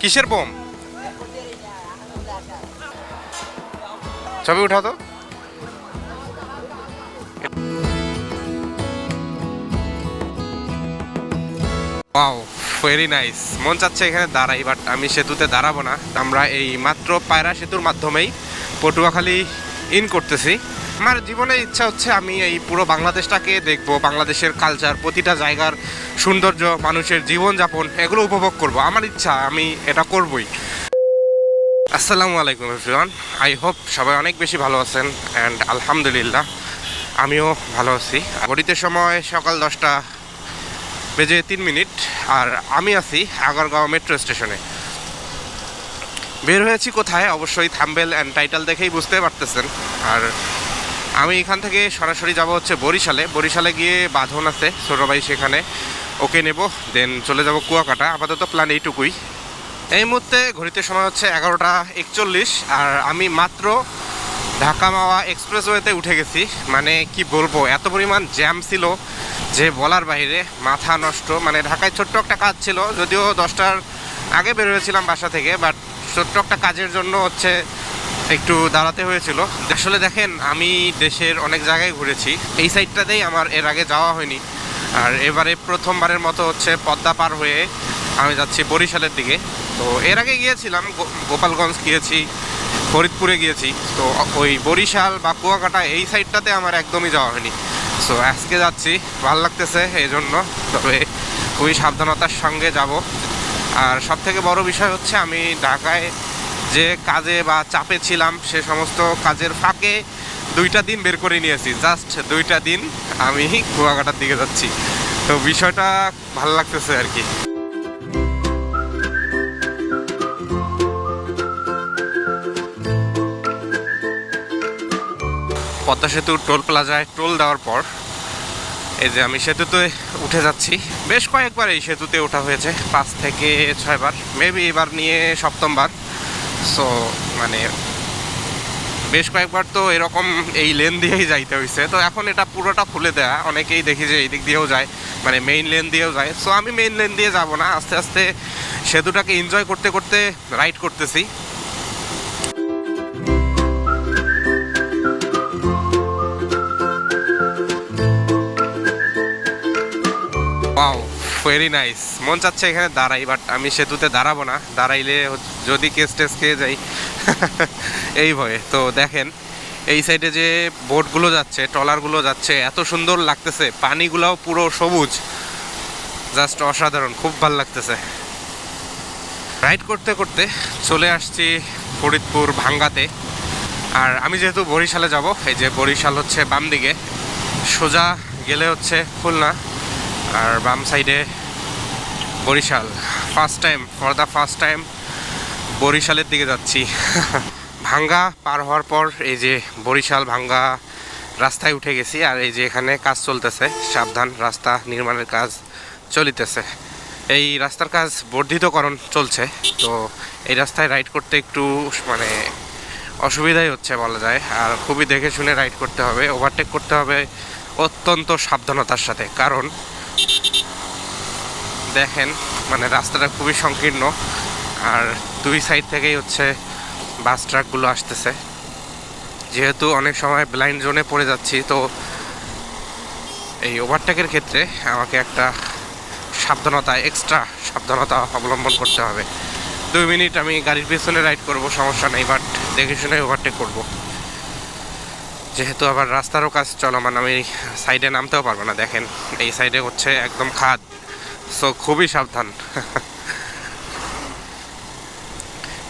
কিসের বোম? ছবি উঠাও তো। ওয়াও ভেরি নাইস মন চাচ্ছে এখানে দাঁড়াই বাট আমি সেতুতে দাঁড়াবো না। আমরা এই মাত্র পায়রা সেতুর মাধ্যমেই পটুয়াখালী ইন করতেছি। আমার জীবনে ইচ্ছা হচ্ছে আমি এই পুরো বাংলাদেশটাকে দেখব, বাংলাদেশের কালচার প্রতিটা জায়গার সৌন্দর্য, মানুষের জীবনযাপন, এগুলো উপভোগ করব। আমার ইচ্ছা, আমি এটা করবই। আসসালামু আলাইকুম এভরিওয়ান আই হোপ সবাই অনেক বেশি ভালো আছেন অ্যান্ড আলহামদুলিল্লাহ, আমিও ভালো আছি। ঘড়িতে সময় সকাল দশটা বেজে তিন মিনিট, আর আমি আছি আগারগাঁও মেট্রো স্টেশনে বের হয়েছি কোথায়? অবশ্যই থাম্বেল অ্যান্ড টাইটেল দেখেই বুঝতে পারতেছেন। আর আমি এখান থেকে সরাসরি যাব হচ্ছে বরিশালে। বরিশালে গিয়ে বাঁধন আছে ছোটো ভাই সেখানে। ওকে নেব দেন চলে যাব কুয়াকাটা। আপাতত প্ল্যান এইটুকুই। এই মুহূর্তে ঘড়িতে সময় হচ্ছে এগারোটা একচল্লিশ, আর আমি মাত্র ঢাকা মাওয়া এক্সপ্রেসওয়েতে উঠে গেছি। মানে কি বলব, এত পরিমাণ জ্যাম ছিল যে বলার বাইরে, মাথা নষ্ট। মানে ঢাকায় ছোট্ট একটা কাজ ছিল, যদিও দশটার আগে বের হয়েছিলাম বাসা থেকে বাট ছোট্ট একটা কাজের জন্য হচ্ছে একটু দাঁড়াতে হয়েছিল। আসলে দেখেন, আমি দেশের অনেক জায়গায় ঘুরেছি। এই সাইডটাতেই আমার এর আগে যাওয়া হয়নি। আর এবারে প্রথমবারের মতো হচ্ছে পদ্মা পার হয়ে আমি যাচ্ছি বরিশালের দিকে। তো এর আগে গিয়েছিলাম গোপালগঞ্জ গিয়েছি, ফরিদপুরে গিয়েছি। তো ওই বরিশাল বা কুয়াকাটা এই সাইডটাতে আমার একদমই যাওয়া হয়নি। সো আজকে যাচ্ছি, ভালো লাগতেছে এই জন্য তবে খুবই সাবধানতার সঙ্গে যাব। আর সব থেকে বড় বিষয় হচ্ছে আমি ঢাকায় যে কাজে বা চাপে ছিলাম, সে সমস্ত কাজের ফাঁকে দুইটা দিন বের করে নিয়েছি। জাস্ট দুইটা দিন আমি কুয়াকাটার দিকে যাচ্ছি। তো বিষয়টা ভালো লাগতেছে আর কি। পদ্মা সেতু টোল প্লাজায় টোল দেওয়ার পর এই যে আমি সেতুতে উঠে যাচ্ছি। বেশ কয়েকবার এই সেতুতে ওঠা হয়েছে, পাঁচ থেকে ছয়বার, মেবি এবার নিয়ে সপ্তমবার। সো মানে বেশ কয়েকবার তো এরকম এই লেন দিয়েই যাইতে হয়েছে তো এখন এটা পুরোটা খুলে দেয়া। অনেকেই দেখি যে এই দিক দিয়েও যায় মানে মেইন লেন দিয়েও যায়। সো আমি মেইন লেন দিয়ে যাব না। আস্তে আস্তে সেতুটাকে এনজয় করতে করতে রাইড করতেছি। ভেরি নাইস মন চাচ্ছে এখানে দাঁড়াই বাট আমি সেতুতে দাঁড়াবো না। দাঁড়াইলে যদি কেস টেস খেয়ে যাই, এই ভয়ে। তো দেখেন, এই সাইডে যে বোটগুলো যাচ্ছে, ট্রলারগুলো যাচ্ছে, এত সুন্দর লাগতেছে। পানিগুলোও পুরো সবুজ। জাস্ট অসাধারণ, খুব ভালো লাগতেছে। রাইড করতে করতে চলে আসছি ফরিদপুর ভাঙ্গাতে। আর আমি যেহেতু বরিশালে যাব, এই যে বরিশাল হচ্ছে বাম দিকে সোজা গেলে হচ্ছে খুলনা। আর বাম সাইডে Barisal. First time for the first time বরিশালের দিকে যাচ্ছি। ভাঙ্গা পার হওয়ার পর এই যে বরিশাল ভাঙ্গা রাস্তায় উঠে গেছি আর এই যে এখানে কাজ চলতেছে, সাবধান রাস্তা নির্মাণের কাজ চলিতেছে। এই রাস্তার কাজ বর্ধিতকরণ চলছে, তো এই রাস্তায় রাইড করতে একটু মানে অসুবিধাই হচ্ছে বলা যায়। আর খুবই দেখে শুনে রাইড করতে হবে ওভারটেক করতে হবে অত্যন্ত সাবধানতার সাথে। কারণ দেখেন মানে রাস্তাটা খুবই সংকীর্ণ। আর দুই সাইড থেকেই হচ্ছে বাস ট্রাকগুলো আসতেছে। যেহেতু অনেক সময় ব্লাইন্ড জোনে পড়ে যাচ্ছি, তো এই ওভারটেকের ক্ষেত্রে আমাকে একটা সাবধানতা এক্সট্রা সাবধানতা অবলম্বন করতে হবে। দুই মিনিট আমি গাড়ির পেছনে রাইড করব, সমস্যা নেই বাট দেখে শুনে ওভারটেক করব। যেহেতু আবার রাস্তারও কাজ চলমান, আমি সাইডে নামতেও পারব না, দেখেন। এই সাইডে হচ্ছে একদম খাদ। সো খুবই সাবধান।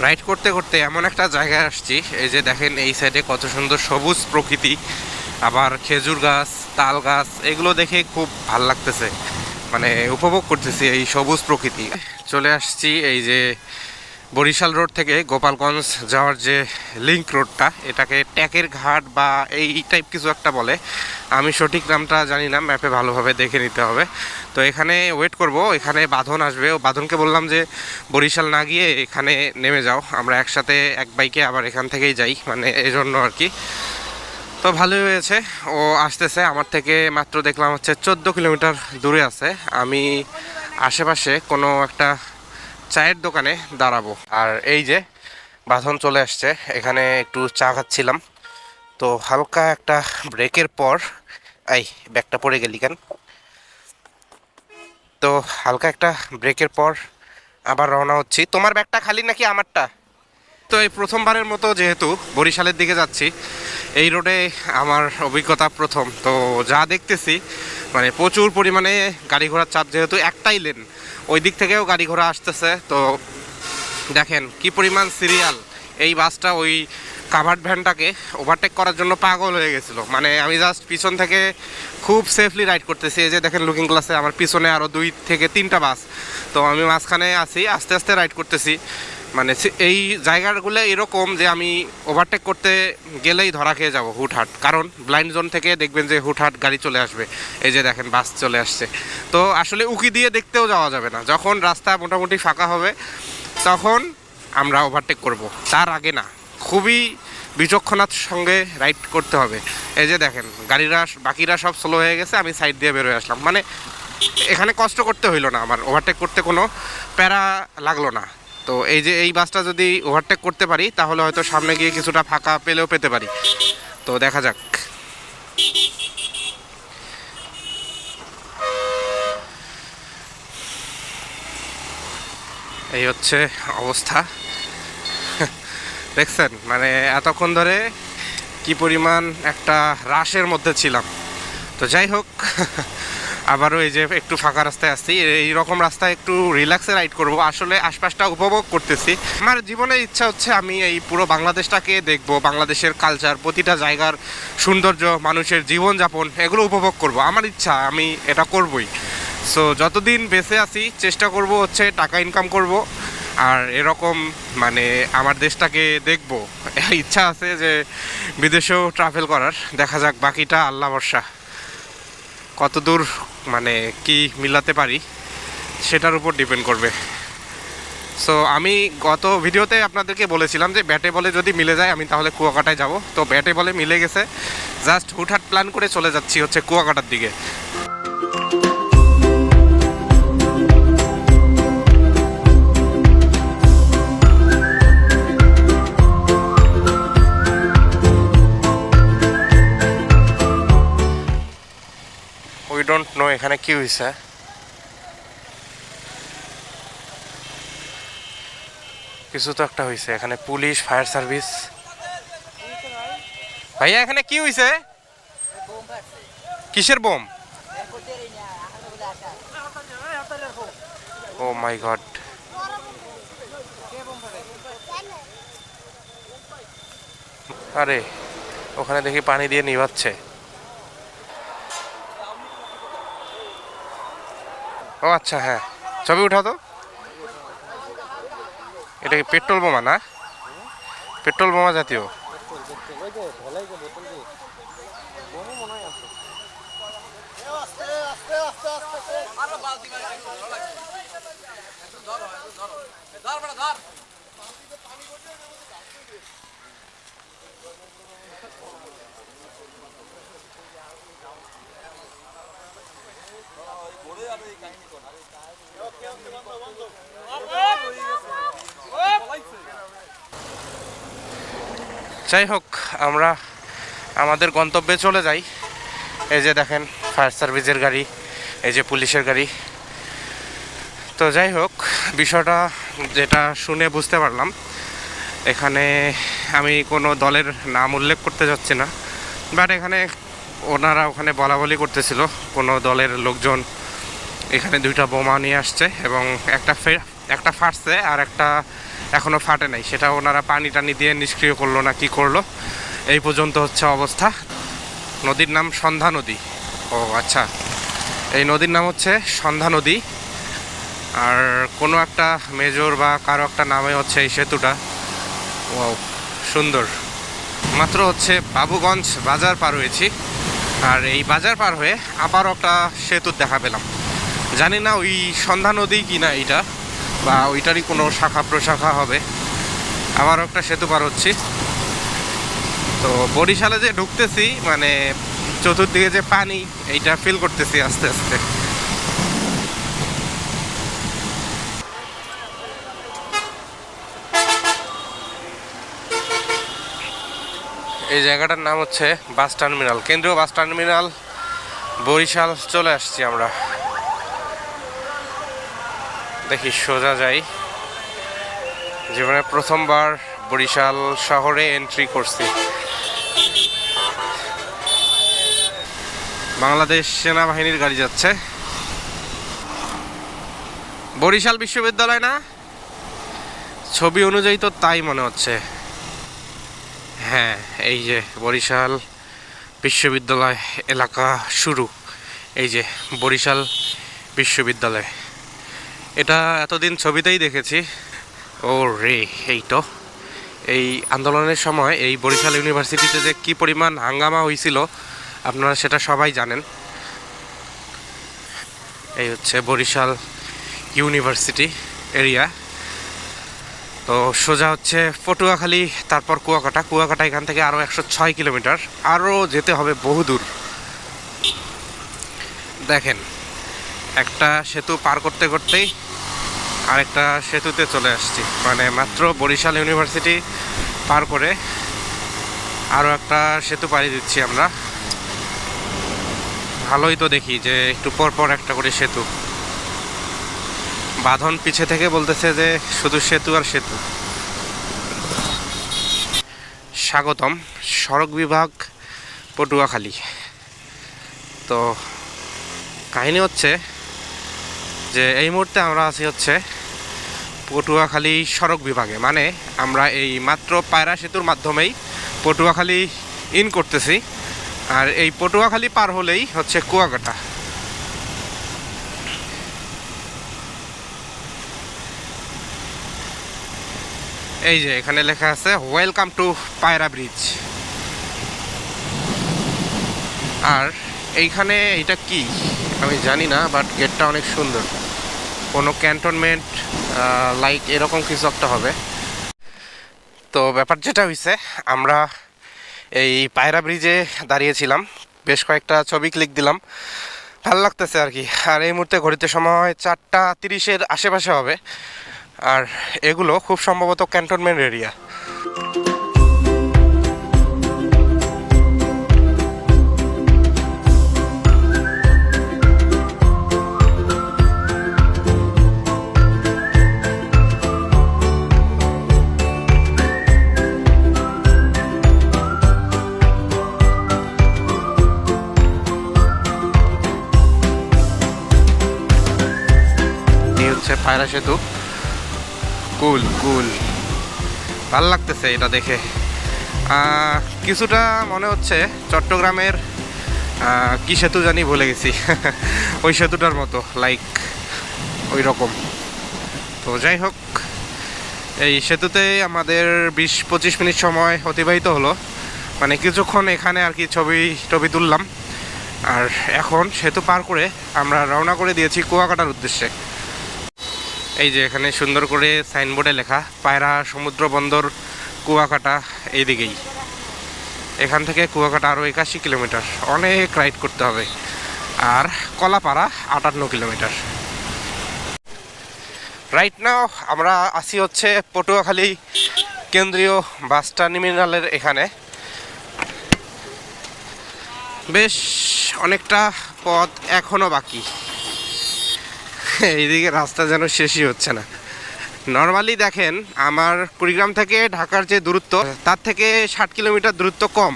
রাইড করতে করতে এমন একটা জায়গায় আসছি, এই যে দেখেন এই সাইডে কত সুন্দর সবুজ প্রকৃতি, আবার খেজুর গাছ, তাল গাছ, এগুলো দেখে খুব ভালো লাগতেছে। মানে উপভোগ করতেছি এই সবুজ প্রকৃতি। চলে আসছি এই যে বরিশাল রোড থেকে গোপালগঞ্জ যাওয়ার যে লিঙ্ক রোডটা এটাকে ট্যাকের ঘাট বা এই টাইপ কিছু একটা বলে। আমি সঠিক নামটা জানি না ম্যাপে ভালোভাবে দেখে নিতে হবে। তো এখানে ওয়েট করব, এখানে বাঁধন আসবে। ও বাঁধনকে বললাম যে, বরিশাল না গিয়ে এখানে নেমে যাও। আমরা একসাথে এক বাইকে আবার এখান থেকেই যাই মানে এই জন্য আর কি। তো ভালোই হয়েছে। ও আসতেছে, আমার থেকে মাত্র দেখলাম হচ্ছে চোদ্দ কিলোমিটার দূরে আছে। আমি আশেপাশে কোনো একটা চায়ের দোকানে দাঁড়াবো। আর এই যে, বাঁধন চলে আসছে। এখানে একটু চা খাচ্ছিলাম। তো হালকা একটা ব্রেকের পর, এই, ব্যাগটা পড়ে গেলি কেন? তো হালকা একটা ব্রেকের পর আবার রওনা হচ্ছি। তোমার ব্যাগটা খালি নাকি আমারটা? তো এই প্রথমবারের মতো যেহেতু বরিশালের দিকে যাচ্ছি, এই রোডে আমার অভিজ্ঞতা প্রথম। তো যা দেখতেছি মানে প্রচুর পরিমাণে গাড়ি ঘোড়ার চাপ, যেহেতু একটাই লেন ওই দিক থেকেও গাড়ি ঘোড়া আসতেছে। তো দেখেন কি পরিমাণ সিরিয়াল এই বাসটা ওই কাভার্ড ভ্যানটাকে ওভারটেক করার জন্য পাগল হয়ে গেছিল। মানে আমি জাস্ট পিছন থেকে খুব সেফলি রাইড করতেছি। এই যে দেখেন লুকিং গ্লাসে আমার পিছনে আরও দুই থেকে তিনটা বাস। তো আমি মাঝখানে আছি, আস্তে আস্তে রাইড করতেছি। মানে এই জায়গাগুলো এরকম যে আমি ওভারটেক করতে গেলেই ধরা খেয়ে যাব হুটহাট। কারণ ব্লাইন্ড জোন থেকে দেখবেন যে হুটহাট গাড়ি চলে আসবে। এই যে দেখেন বাস চলে আসছে। তো আসলে উকি দিয়ে দেখতেও যাওয়া যাবে না। যখন রাস্তা মোটামুটি ফাঁকা হবে, তখন আমরা ওভারটেক করব। তার আগে না, খুবই বিচক্ষণার সঙ্গে রাইড করতে হবে। এই যে দেখেন, গাড়িরা বাকিরা সব স্লো হয়ে গেছে, আমি সাইড দিয়ে বেরোয় আসলাম। মানে এখানে কষ্ট করতে হইল না আমার। ওভারটেক করতে কোনো প্যারা লাগল না। তো এই যে এই বাসটা যদি ওভারটেক করতে পারি, তাহলে হয়তো সামনে গিয়ে কিছুটা ফাঁকা পেলেও পেতে পারি। তো দেখা যাক। এই হচ্ছে অবস্থা। দেখছেন মানে এতক্ষণ ধরে কি পরিমাণ একটা রাশের মধ্যে ছিলাম। তো যাই হোক আবারও এই যে একটু ফাঁকা রাস্তায় আসছি, এই রকম রাস্তায় একটু রিল্যাক্সে রাইড করব। আসলে আশপাশটা উপভোগ করতেছি। আমার জীবনের ইচ্ছা হচ্ছে আমি এই পুরো বাংলাদেশটাকে দেখব, বাংলাদেশের কালচার প্রতিটা জায়গার সৌন্দর্য, মানুষের জীবনযাপন, এগুলো উপভোগ করব। আমার ইচ্ছা, আমি এটা করবই। সো যতদিন বেঁচে আছি, চেষ্টা করব হচ্ছে টাকা ইনকাম করব। আর এরকম মানে আমার দেশটাকে দেখব। ইচ্ছা আছে যে বিদেশেও ট্রাভেল করার। দেখা যাক, বাকিটা আল্লাহ ভরসা। কতদূর মানে কি মিলাতে পারি, সেটার উপর ডিপেন্ড করবে। সো আমি গত ভিডিওতে আপনাদেরকে বলেছিলাম যে ব্যাটে বলে যদি মিলে যায়, আমি তাহলে কুয়াকাটায় যাব। তো ব্যাটে বলে মিলে গেছে। জাস্ট হুটহাট প্ল্যান করে চলে যাচ্ছি হচ্ছে কুয়াকাটার দিকে। ডোন্ট নো এখানে কি হয়েছে কিছু তো একটা হয়েছে এখানে পুলিশ, ফায়ার সার্ভিস। ভাইয়া, এখানে কি হয়েছে কিসের বোম? ও মাই গড। আরে, ওখানে দেখি পানি দিয়ে নিভাচ্ছে। ও আচ্ছা হ্যাঁ। ছবি উঠাও তো। এটা কি পেট্রোল বোমা না? পেট্রোল বোমা জাতীয়। যাই হোক, আমরা আমাদের গন্তব্যে চলে যাই। এই যে দেখেন ফায়ার সার্ভিসের গাড়ি, এই যে পুলিশের গাড়ি। তো যাই হোক, বিষয়টা যেটা শুনে বুঝতে পারলাম, এখানে আমি কোনো দলের নাম উল্লেখ করতে যাচ্ছি না বাট এখানে ওনারা ওখানে বলা বলি করতেছিল, কোনো দলের লোকজন এখানে দুইটা বোমা নিয়ে আসছে এবং একটা ফে- একটা ফাটছে আর একটা এখনও ফাটে নাই। সেটা ওনারা পানি টানি দিয়ে নিষ্ক্রিয় করল না, কি করল? এই পর্যন্ত হচ্ছে অবস্থা। নদীর নাম সন্ধ্যা নদী। ও আচ্ছা। এই নদীর নাম হচ্ছে সন্ধ্যা নদী। আর কোনো একটা মেজর বা কারও একটা নামে হচ্ছে এই সেতুটা। ও সুন্দর। মাত্র হচ্ছে বাবুগঞ্জ বাজার পার হয়েছি। আর এই বাজার পার হয়ে আবারও একটা সেতু দেখা পেলাম। জানি না ওই সন্ধ্যা নদী কি না এটা, বা ওইটারই কোনো শাখা প্রশাখা হবে। আবার একটা সেতু পার হচ্ছি। তো বরিশালে যে ঢুকতেছি মানে চতুর্দিকে যে পানি, এইটা ফিল করতেছি আস্তে আস্তে। এই জায়গাটার নাম হচ্ছে বাস টার্মিনাল। কেন্দ্রীয় বাস টার্মিনাল বরিশাল চলে আসছি আমরা। দেখি সোজা যাই। জীবনে প্রথমবার বরিশাল শহরে এন্ট্রি করছি। বাংলাদেশ সেনাবাহিনীর গাড়ি যাচ্ছে। বরিশাল বিশ্ববিদ্যালয় না? ছবি অনুযায়ী তো তাই মনে হচ্ছে। হ্যাঁ এই যে বরিশাল বিশ্ববিদ্যালয় এলাকা শুরু। এই যে বরিশাল বিশ্ববিদ্যালয়। এটা এতদিন ছবিতেই দেখেছি। ও রে, এই তো। এই আন্দোলনের সময় এই বরিশাল ইউনিভার্সিটিতে যে কী পরিমাণ হাঙ্গামা হয়েছিল আপনারা সেটা সবাই জানেন। এই হচ্ছে বরিশাল ইউনিভার্সিটি এরিয়া। তো সোজা হচ্ছে পটুয়াখালী, তারপর কুয়াকাটা। কুয়াকাটা এখান থেকে আরও একশো ছয় কিলোমিটার। আরও যেতে হবে বহুদূর দেখেন, একটা সেতু পার করতে করতেই আরেকটা সেতুতে চলে আসছি। মানে মাত্র বরিশাল ইউনিভার্সিটি পার করে আরও একটা সেতু পাড়ি দিচ্ছি আমরা। ভালোই তো দেখি যে একটু পর পর একটা করে সেতু। বাঁধন পিছে থেকে বলতেছে যে শুধু সেতু আর সেতু। স্বাগতম, সড়ক বিভাগ, পটুয়াখালী। তো কাহিনী হচ্ছে যে এই মুহূর্তে আমরা আছি হচ্ছে পটুয়াখালী সড়ক বিভাগে। মানে আমরা এই মাত্র পায়রা সেতুর মাধ্যমেই পটুয়াখালী ইন করতেছি। আর এই পটুয়াখালী পার হলেই হচ্ছে কুয়াকাটা। এই যে এখানে লেখা আছে ওয়েলকাম টু পায়রা ব্রিজ আর এইখানে এটা কি? আমি জানি না বাট গেটটা অনেক সুন্দর। কোনো ক্যান্টনমেন্ট লাইক এরকম কিছু একটা হবে। তো ব্যাপার যেটা হয়েছে আমরা এই পায়রা ব্রিজে দাঁড়িয়েছিলাম, বেশ কয়েকটা ছবি ক্লিক দিলাম। ভালো লাগতেছে আর কি। আর এই মুহূর্তে ঘড়িতে সময় চারটা তিরিশের আশেপাশে হবে। আর এগুলো খুব সম্ভবত ক্যান্টনমেন্ট এরিয়া পায়রা সেতু। কুল কুল। ভালো লাগতেছে এটা দেখে। কিছুটা মনে হচ্ছে চট্টগ্রামের কি সেতু জানি ভুলে গেছি। ওই সেতুটার মতো লাইক ওই রকম তো যাই হোক, এই সেতুতে আমাদের বিশ পঁচিশ মিনিট সময় অতিবাহিত হলো। মানে কিছুক্ষণ এখানে আর কি ছবি টবি তুললাম। আর এখন সেতু পার করে আমরা রওনা করে দিয়েছি কুয়াকাটার উদ্দেশ্যে। এই যে এখানে সুন্দর করে সাইনবোর্ডে লেখা, পায়রা সমুদ্র বন্দর, কুয়াকাটা, এইদিকেই। এখান থেকে কুয়াকাটা আরও একাশি কিলোমিটার। অনেক রাইড করতে হবে। আর কলাপাড়া আটান্ন কিলোমিটার। রাইট নাও আমরা আসি হচ্ছে পটুয়াখালী কেন্দ্রীয় বাস টার্মিনালের এখানে। বেশ অনেকটা পথ এখনও বাকি। এইদিকে রাস্তা যেন শেষই হচ্ছে না। নর্মালি দেখেন, আমার কুড়িগ্রাম থেকে ঢাকার যে দূরত্ব, তার থেকে ষাট কিলোমিটার দূরত্ব কম।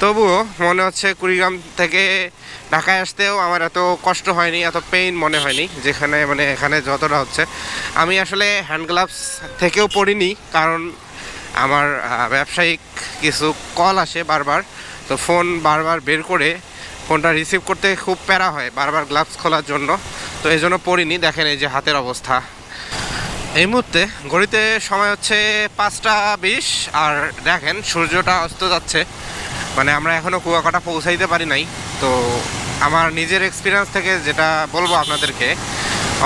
তবুও মনে হচ্ছে কুড়িগ্রাম থেকে ঢাকায় আসতেও আমার এত কষ্ট হয়নি, এত পেইন মনে হয়নি, যেখানে মানে এখানে যতটা হচ্ছে। আমি আসলে হ্যান্ড গ্লাভস থেকেও পড়িনি কারণ আমার ব্যবসায়িক কিছু কল আসে বারবার। তো ফোন বারবার বের করে ফোনটা রিসিভ করতে খুব প্যারা হয়, বারবার গ্লাভস খোলার জন্য। তো এই জন্য পড়িনি, দেখেন এই যে হাতের অবস্থা। এই মুহূর্তে ঘড়িতে সময় হচ্ছে পাঁচটা বিশ, আর দেখেন সূর্যটা অস্ত যাচ্ছে। মানে আমরা এখনও কুয়াকাটা পৌঁছাইতে পারি নাই। তো আমার নিজের এক্সপিরিয়েন্স থেকে যেটা বলব আপনাদেরকে,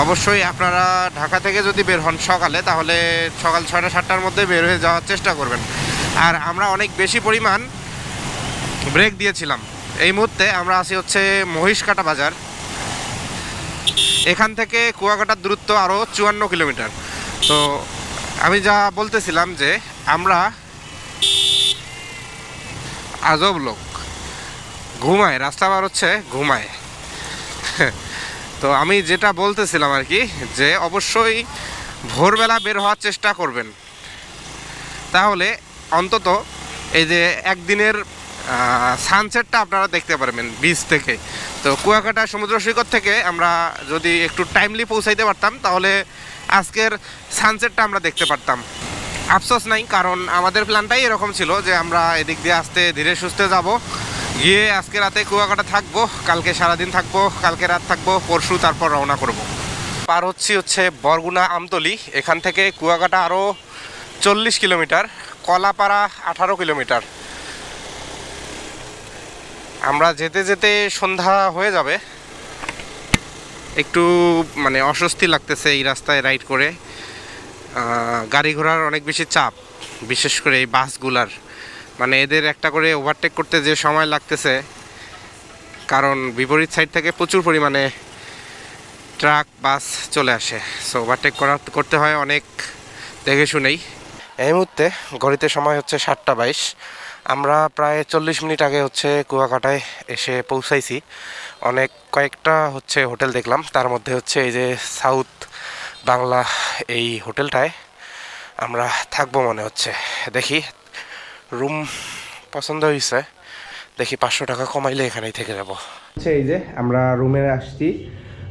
অবশ্যই আপনারা ঢাকা থেকে যদি বের হন সকালে, তাহলে সকাল ছয়টা, সাতটার মধ্যে বের হয়ে যাওয়ার চেষ্টা করবেন। আর আমরা অনেক বেশি পরিমাণ ব্রেক দিয়েছিলাম। এই মুহূর্তে আমরা আছি হচ্ছে মহিষকাটা বাজার। এখান থেকে কুয়াকাটার দূরত্ব আরও চুয়ান্ন কিলোমিটার। তো আমি যা বলতেছিলাম যে আমরা আজব লোক। ঘুমায়, রাস্তা বার হচ্ছে, ঘুমায়। তো আমি যেটা বলতেছিলাম আর কি, যে অবশ্যই ভোরবেলা বের হওয়ার চেষ্টা করবেন। তাহলে অন্তত এই যে একদিনের সানসেটটা আপনারা দেখতে পারবেন বিচ থেকে। তো কুয়াকাটা সমুদ্র সৈকত থেকে আমরা যদি একটু টাইমলি পৌঁছাইতে পারতাম, তাহলে আজকের সানসেটটা আমরা দেখতে পারতাম। আফসোস নাই, কারণ আমাদের প্ল্যানটাই এরকম ছিল যে আমরা এদিক দিয়ে আসতে ধীরে সুস্থে যাব। গিয়ে আজকে রাতে কুয়াকাটা থাকব, কালকে সারাদিন থাকব, কালকে রাত থাকব, পরশু তারপর রওনা করব। পার হচ্ছি হচ্ছে বরগুনা আমতলি। এখান থেকে কুয়াকাটা আরও চল্লিশ কিলোমিটার, কলাপাড়া আঠারো কিলোমিটার। আমরা যেতে যেতে সন্ধ্যা হয়ে যাবে। একটু মানে অস্বস্তি লাগতেছে এই রাস্তায় রাইড করে। গাড়ি ঘোড়ার অনেক বেশি চাপ, বিশেষ করে এই বাসগুলার। মানে এদের একটা করে ওভারটেক করতে যে সময় লাগতেছে, কারণ বিপরীত সাইড থেকে প্রচুর পরিমাণে ট্রাক, বাস চলে আসে। সো ওভারটেক করা করতে হয় অনেক দেখে শুনেই। এই মুহূর্তে ঘড়িতে সময় হচ্ছে সাতটা বাইশ। আমরা প্রায় চল্লিশ মিনিট আগে হচ্ছে কুয়াকাটায় এসে পৌঁছাইছি। অনেক কয়েকটা হচ্ছে হোটেল দেখলাম। তার মধ্যে হচ্ছে এই যে সাউথ বাংলা এই হোটেলটায় আমরা থাকব মনে হচ্ছে। দেখি, রুম পছন্দ হয়েছে দেখি পাঁচশো টাকা কমাইলে এখানেই থেকে যাব। হচ্ছে এই যে আমরা রুমে আসছি,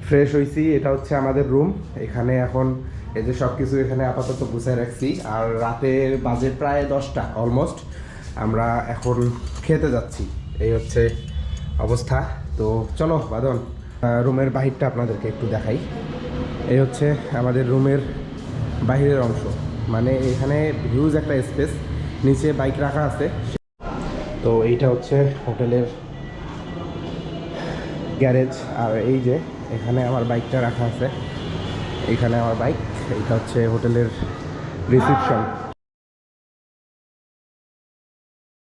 ফ্রেশ হয়েছি এটা হচ্ছে আমাদের রুম। এখানে এখন এই যে সব কিছু এখানে আপাতত গুছাই রাখছি। আর রাতের বাজে প্রায় দশটা অলমোস্ট আমরা এখন খেতে যাচ্ছি। এই হচ্ছে অবস্থা। তো চলো, বাদন রুমের বাহিরটা আপনাদেরকে একটু দেখাই। এই হচ্ছে আমাদের রুমের বাহিরের অংশ। মানে এখানে হিউজ একটা স্পেস নিচে বাইক রাখা আছে। তো এইটা হচ্ছে হোটেলের গ্যারেজ। আর এই যে এখানে আমার বাইকটা রাখা আছে। এখানে আমার বাইক এইটা হচ্ছে হোটেলের রিসিপশন